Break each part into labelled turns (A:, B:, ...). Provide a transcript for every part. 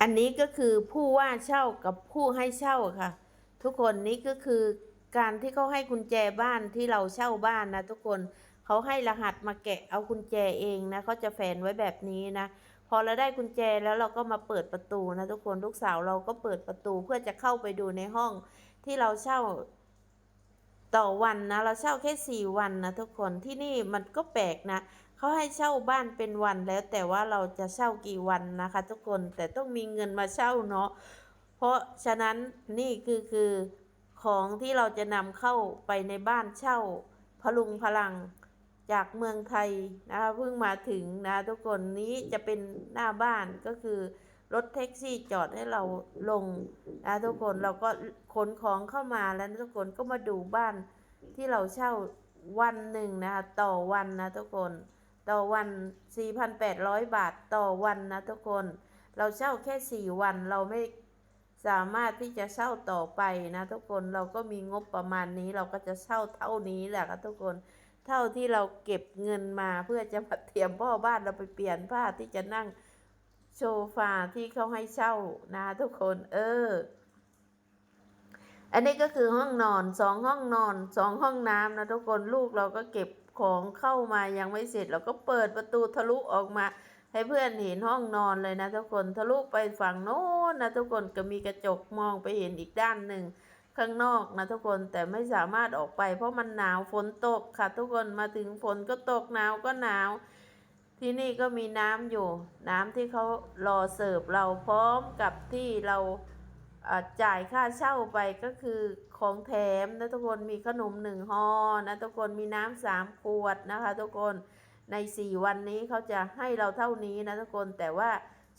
A: อันนี้ก็คือผู้ว่าเช่ากับผู้ให้เช่าค่ะ ทุกคนนี่ก็คือการที่เขาให้กุญแจบ้านที่เราเช่าบ้านนะทุกคนเขาให้รหัสมาแกะเอากุญแจเองนะเขาจะแฝนไว้แบบนี้นะ พอเราได้กุญแจแล้วเราก็มาเปิดประตูนะทุกคนลูกสาวเราก็เปิดประตูเพื่อจะเข้าไปดูในห้องที่เราเช่าต่อวันนะเราเช่าแค่สี่วันนะทุกคนที่นี่มันก็แปลกนะ เขาให้เช่าบ้านเป็นวันแล้วแต่ว่าเราจะเช่ากี่วันนะคะ ทุกคนแต่ต้องมีเงินมาเช่าเนาะเพราะฉะนั้นนี่คือคือของที่เราจะนำเข้าไปในบ้านเช่าพลุงพลังจากเมืองไทยนะคะเพิ่งมาถึงนะทุกคนนี้จะเป็นหน้าบ้านก็คือรถแท็กซี่จอดให้เราลงนะทุกคนเราก็ขนของเข้ามาแล้วทุกคนก็มาดูบ้านที่เราเช่าวันหนึ่งนะคะต่อวันนะทุกคน ต่อวัน 4,800 บาทต่อวันนะทุกคน เราเช่าแค่ 4 วันเราไม่สามารถที่จะเช่าต่อไปนะทุกคนเราก็มีงบประมาณนี้เราก็จะเช่าเท่านี้แหละค่ะทุกคน เท่าที่เราเก็บเงินมาเพื่อจะมาเตรียมพ่อบ้านเราไปเปลี่ยนผ้าที่จะนั่งโซฟาที่เขาให้เช่านะทุกคน เออ อันนี้ก็คือห้องนอนสองห้องนอนสองห้องน้ำนะทุกคนลูกเราก็เก็บ ของเข้ามายังไม่เสร็จเราก็เปิดประตูทะลุออกมา ให้เพื่อนเห็นห้องนอนเลยนะทุกคนทะลุไปฝั่งโน้นนะทุกคนก็มีกระจกมองไปเห็นอีกด้านหนึ่งข้างนอกนะทุกคนแต่ไม่สามารถออกไป เพราะมันหนาวฝนตกค่ะ ทุกคนมาถึงฝนก็ตกหนาวก็หนาว ที่นี่ก็มีน้ำอยู่ น้ำที่เขารอเสิร์ฟเราพร้อมกับที่เราอ่า จ่ายค่าเช่าไปก็คือของแถมนะทุกคนมีขนมหนึ่งห่อนะทุกคนมีน้ำสามขวดนะคะทุกคนในสี่วันนี้เขาจะให้เราเท่านี้นะทุกคนแต่ว่า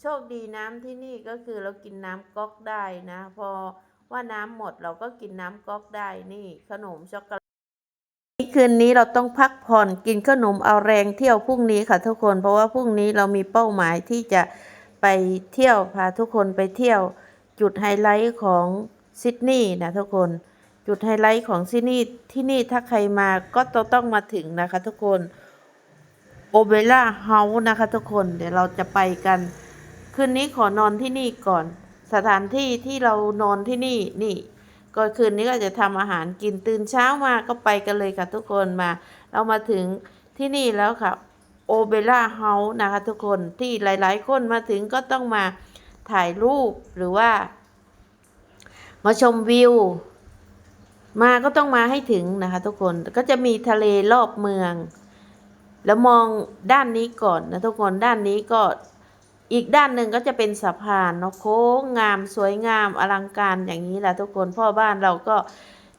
A: โชคดีน้ำที่นี่ก็คือเรากินน้ำก๊อกได้นะ พอว่าน้ำหมดเราก็กินน้ำก๊อกได้นี่ ขนมช็อกโกแลตคืนนี้เราต้องพักผ่อนกินขนมเอาแรงเที่ยวพรุ่งนี้ค่ะทุกคน เพราะว่าพรุ่งนี้เรามีเป้าหมายที่จะไปเที่ยวพาทุกคนไปเที่ยว จุดไฮไลท์ของซิดนีย์นะทุกคน จุดไฮไลท์ของซิดนีย์ที่นี่ถ้าใครมาก็ต้องต้องมาถึงนะคะทุกคนโอเบร่าเฮาส์นะคะทุกคนเดี๋ยวเราจะไปกัน คืนนี้ขอนอนที่นี่ก่อน สถานที่ที่เรานอนที่นี่นี่ก็คืนนี้ก็จะทำอาหารกินตื่นเช้ามาก็ไปกันเลยค่ะทุกคนมา เรามาถึงที่นี่แล้วค่ะโอเบร่าเฮาส์นะคะทุกคนที่หลาย ๆ คนมาถึงก็ต้องมา ถ่ายรูปหรือว่า มาชมวิว มาก็ต้องมาให้ถึงนะคะทุกคนก็จะมีทะเลรอบเมือง แล้วมองด้านนี้ก่อนนะทุกคนด้านนี้ก็อีกด้านหนึ่งก็จะเป็นสะพานเนาะโค้งงามสวยงามอลังการอย่างนี้แหละทุกคนพ่อบ้านเราก็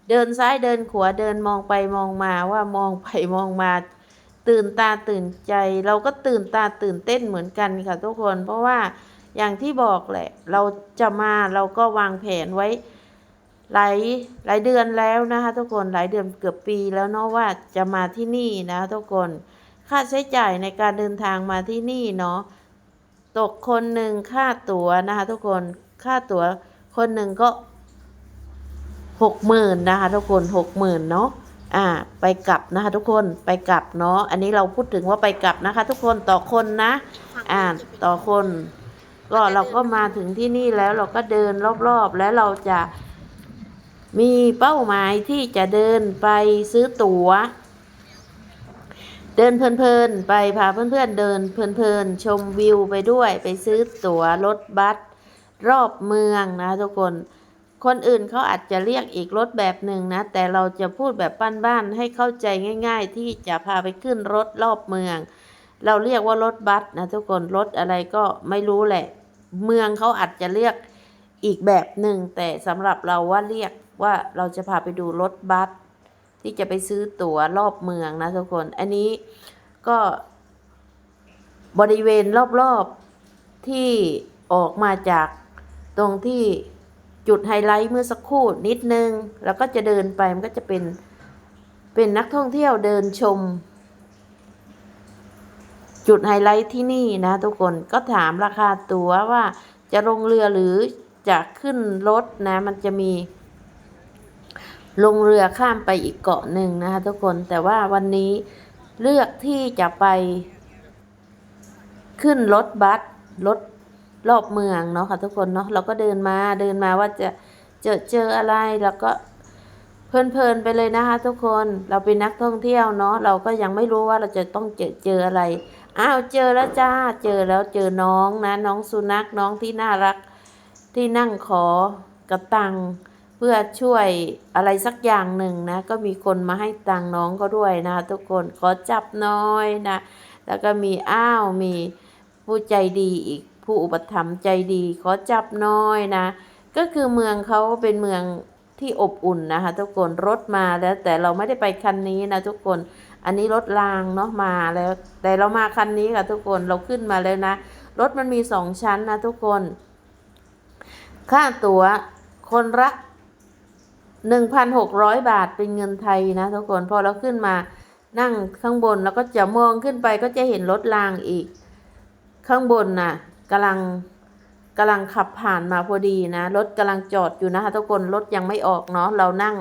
A: เดินซ้ายเดินขวาเดินมองไปมองมาว่ามองไปมองมา ตื่นตาตื่นใจ เราก็ตื่นตาตื่นเต้นเหมือนกันค่ะทุกคน เพราะว่า อย่างที่บอกแหละ เราจะมาเราก็วางแผนไว้ หลายหลายเดือนแล้วนะคะทุกคนหลายเดือนเกือบปีแล้วเนาะว่าจะมาที่นี่นะ ทุกคนค่าใช้จ่ายในการเดินทางมาที่นี่เนาะตกคนหนึ่งค่าตั๋วนะคะ ทุกคนค่าตั๋วคนหนึ่งก็หกหมื่นนะคะ ทุกคนหกหมื่นเนาะอ่า ไปกลับนะคะ ทุกคนไปกลับเนาะอันนี้เราพูดถึงว่าไปกลับนะคะ ทุกคนต่อคนนะ อ่าต่อคน ก็เราก็มาถึงที่นี่แล้วเราก็เดินรอบๆ แล้วเราจะมีเป้าหมายที่จะเดินไปซื้อตั๋ว เดินเพลินๆ ไปพาเพื่อนๆเดินเพลินๆ ชมวิวไปด้วยไปซื้อตั๋วรถบัสรอบเมืองนะทุกคน คนอื่นเขาอาจจะเรียกอีกรถแบบหนึ่งนะ แต่เราจะพูดแบบบ้านๆ ให้เข้าใจง่าย ๆ ที่จะพาไปขึ้นรถรอบเมือง เราเรียกว่ารถบัสนะทุกคนรถอะไรก็ไม่รู้แหละ เมืองเขาอาจจะเรียกอีกแบบหนึ่งแต่สำหรับเราว่าเรียกว่าเราจะพาไปดูรถบัสที่จะไปซื้อตั๋วรอบเมืองนะทุกคน อันนี้ก็บริเวณรอบๆที่ออกมาจากตรงที่จุดไฮไลท์เมื่อสักครู่นิดนึง แล้วก็จะเดินไปมันก็จะเป็นเป็นนักท่องเที่ยวเดินชม จุดไฮไลท์ที่นี่นะทุกคนก็ถามราคาตั๋วว่าจะลงเรือหรือจะขึ้นรถนะ มันจะมี ลงเรือข้ามไปอีกเกาะหนึ่งนะคะทุกคนแต่ว่าวันนี้เลือกที่จะไป ขึ้นรถบัสรถรอบเมืองเนาะค่ะทุกคนเนาะเราก็เดินมาเดินมาว่าจะเจอเจออะไรแล้วก็เพลินๆไปเลยนะคะทุกคนเราเป็นนักท่องเที่ยวเนาะเราก็ยังไม่รู้ว่าเราจะต้องเจอเจออะไร อ้าวเจอแล้วจ้า เจอแล้วเจอน้องนะ น้องสุนัขน้องที่น่ารัก ที่นั่งขอกระตังเพื่อช่วยอะไรสักอย่างหนึ่งนะ ก็มีคนมาให้ตังน้องก็ด้วยนะ ทุกคนขอจับน้อยนะ แล้วก็มีอ้าวมีผู้ใจดีอีกผู้อุปถัมภ์ใจดีขอจับน้อยนะ ก็คือเมืองเขาเป็นเมืองที่อบอุ่นนะคะทุกคนรถมาแล้วแต่เราไม่ได้ไปคันนี้นะทุกคน อันนี้รถรางเนาะมาแล้ว แต่เรามาคันนี้ค่ะทุกคนเราขึ้นมาแล้วนะ รถมันมีสองชั้นนะทุกคน ค่าตั๋วคนละ1,600 บาทเป็นเงินไทยนะทุกคนพอเราขึ้นมานั่งข้างบนแล้วก็จะมองขึ้นไปก็จะเห็นรถรางอีก ข้างบนน่ะกำลังกำลังขับผ่านมาพอดีนะ รถกำลังจอดอยู่นะคะทุกคนรถยังไม่ออกเนาะเรานั่ง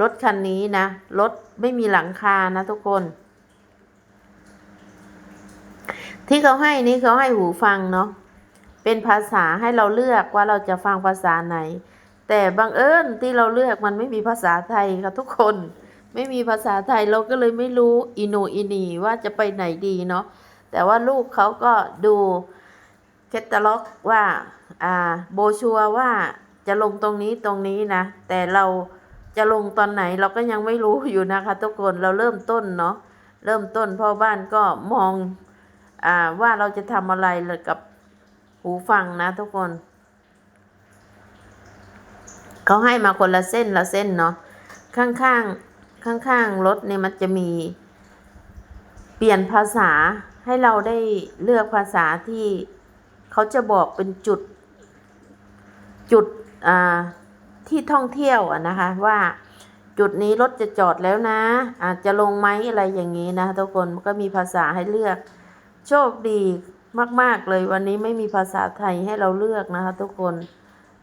A: รถคันนี้นะ รถไม่มีหลังคานะทุกคน ที่เขาให้นี่เขาให้หูฟังเนาะ เป็นภาษาให้เราเลือกว่าเราจะฟังภาษาไหน แต่บังเอิญที่เราเลือกมันไม่มีภาษาไทยค่ะทุกคน ไม่มีภาษาไทยเราก็เลยไม่รู้อิโนอินีว่าจะไปไหนดีเนาะ แต่ว่าลูกเขาก็ดูแคตตาล็อกว่า อ่า โบชัวว่าจะลงตรงนี้ตรงนี้นะ แต่เรา จะลงตอนไหนเราก็ยังไม่รู้อยู่นะคะทุกคนเราเริ่มต้นเนาะเริ่มต้นพ่อบ้านก็มองอ่าว่าเราจะทำอะไรกับหูฟังนะทุกคนเขาให้มาคนละเส้นละเส้นเนาะข้างข้างข้างข้างรถเนี่ยมันจะมี เปลี่ยนภาษาให้เราได้เลือกภาษาที่เขาจะบอกเป็นจุด จุดอ่า ที่ท่องเที่ยวอะนะคะว่าจุดนี้รถจะจอดแล้วนะ อาจจะลงไหมอะไรอย่างนี้นะทุกคนก็มีภาษาให้เลือก โชคดีมาก ๆ เลยวันนี้ไม่มีภาษาไทยให้เราเลือกนะคะทุกคน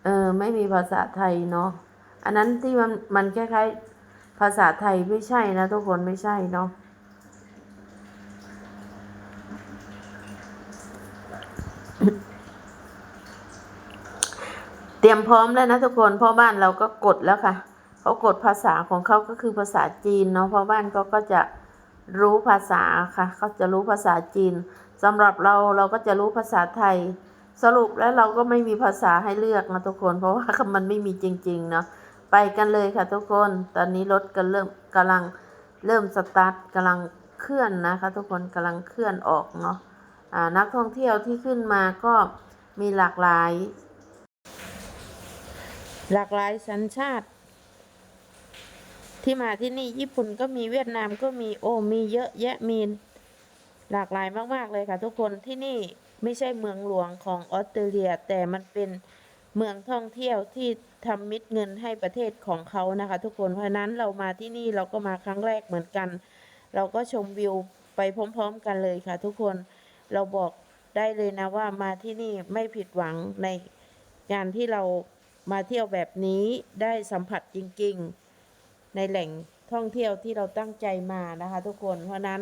A: เออไม่มีภาษาไทยเนาะอันนั้นที่มันมันคล้ายๆภาษาไทยไม่ใช่นะทุกคนไม่ใช่เนาะ รียมพร้อมแล้วนะทุกคนพ่อบ้านเราก็กดแล้วค่ะ เขากดภาษาของเขาก็คือภาษาจีนเนาะพ่อบ้านก็ก็จะรู้ภาษาค่ะเขาจะรู้ภาษาจีนสำหรับเราเราก็จะรู้ภาษาไทย สรุปแล้วเราก็ไม่มีภาษาให้เลือกนะทุกคน เพราะว่ามันไม่มีจริงๆเนาะไปกันเลยค่ะทุกคนตอนนี้รถก็เริ่มกำลังเริ่มสตาร์ทกำลังเคลื่อนนะคะทุกคนกำลังเคลื่อนออกเนาะอ่านักท่องเที่ยวที่ขึ้นมาก็มีหลากหลาย หลากหลายสัญชาติ ที่มาที่นี่ญี่ปุ่นก็มีเวียดนามก็มีโอ้มีเยอะแยะมีหลากหลายมากๆเลยค่ะ ทุกคนที่นี่ไม่ใช่เมืองหลวงของออสเตรเลีย แต่มันเป็นเมืองท่องเที่ยวที่ทำมิตรเงินให้ประเทศของเขานะคะ ทุกคนเพราะนั้นเรามาที่นี่เราก็มาครั้งแรกเหมือนกัน เราก็ชมวิวไปพร้อมๆกันเลยค่ะ ทุกคนเราบอกได้เลยนะว่ามาที่นี่ไม่ผิดหวังในการที่เรา มาเที่ยวแบบนี้ได้สัมผัสจริง ๆ ในแหล่งท่องเที่ยวที่เราตั้งใจมานะคะ ทุกคนเพราะนั้น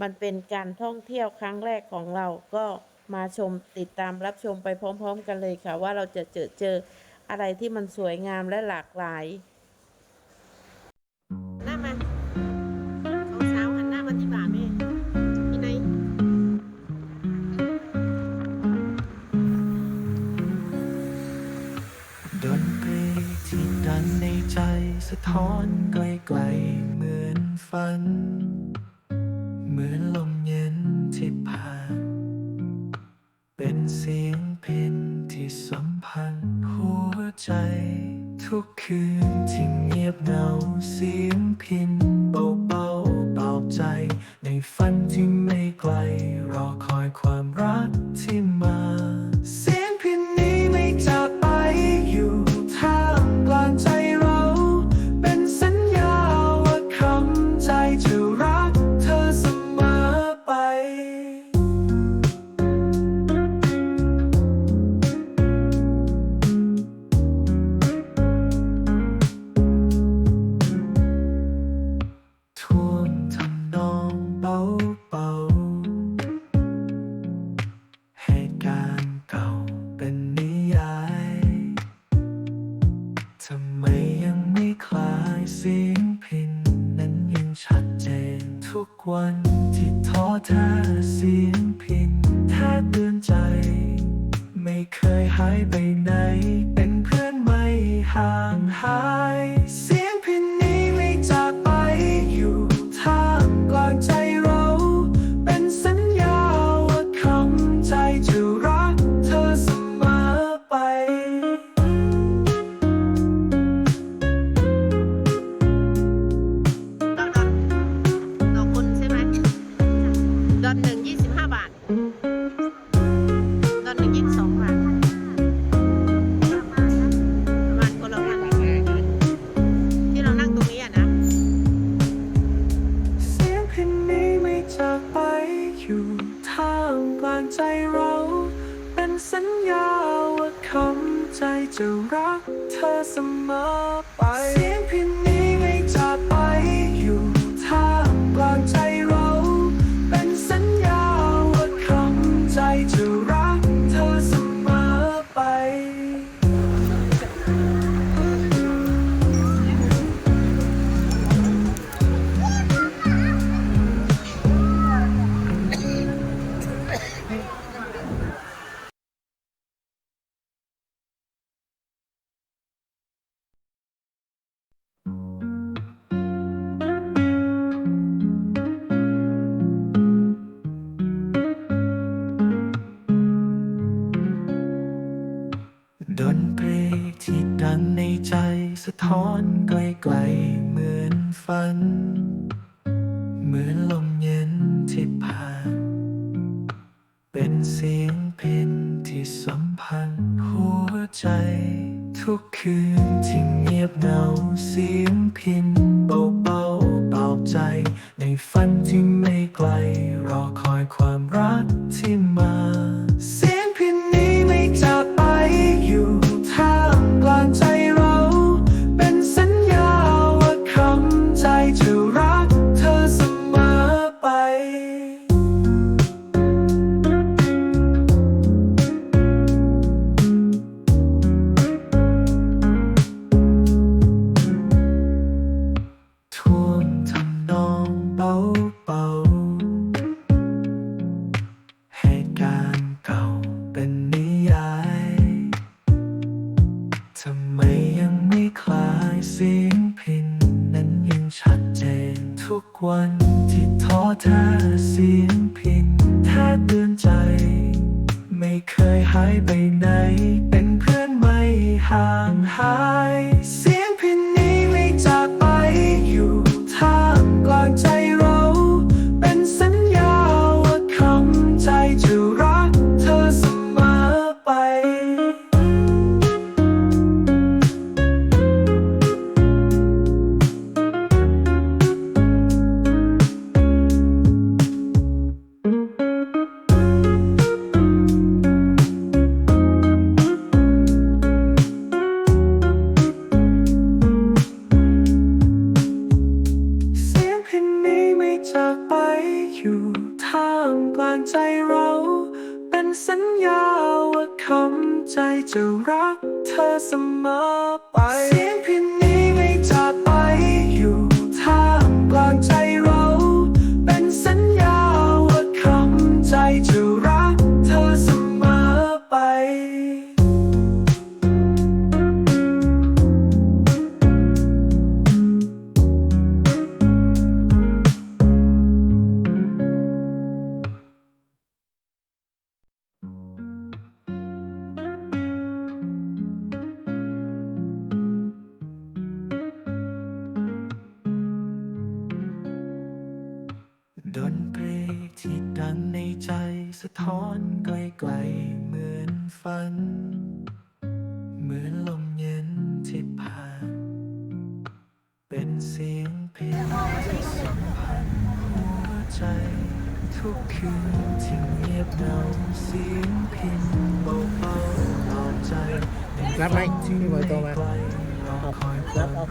A: มันเป็นการท่องเที่ยวครั้งแรกของเราก็มาชมติดตามรับชมไปพร้อม ๆ กันเลยค่ะ ว่าเราจะเจอเจออะไรที่มันสวยงามและหลากหลายะ
B: ท้อนไกลๆเหมือนฝัน เหมือนลม
A: เย็
B: น จะรักเธอเสมอไป เสียงพิน ใจสะท้อนไกลๆ ทุกวันที่ท้อแท้เสียงพินแท้เดือนใจ ไม่เคยหายไปไหน คืนที่เงียบเหงาเสียงพินเบาๆตอบใจ
C: รับไหมพี่บอยโตมา
B: รับเอา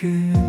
B: could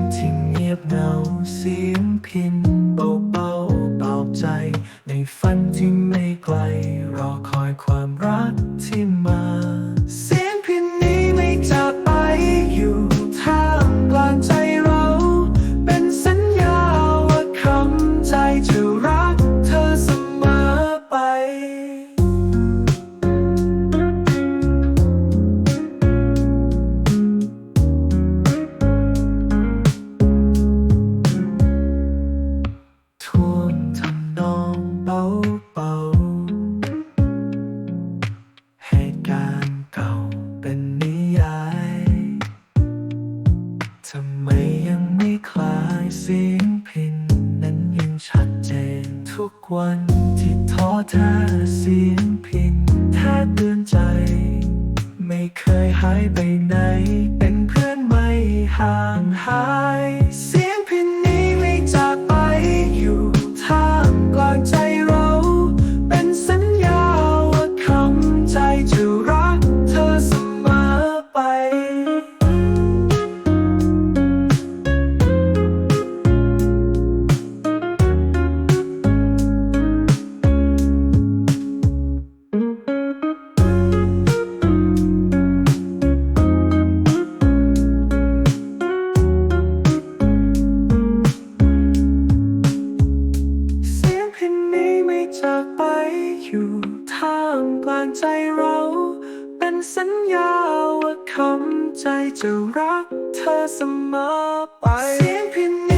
B: ทำใจจะรักเธอเสมอไปเสียงพิน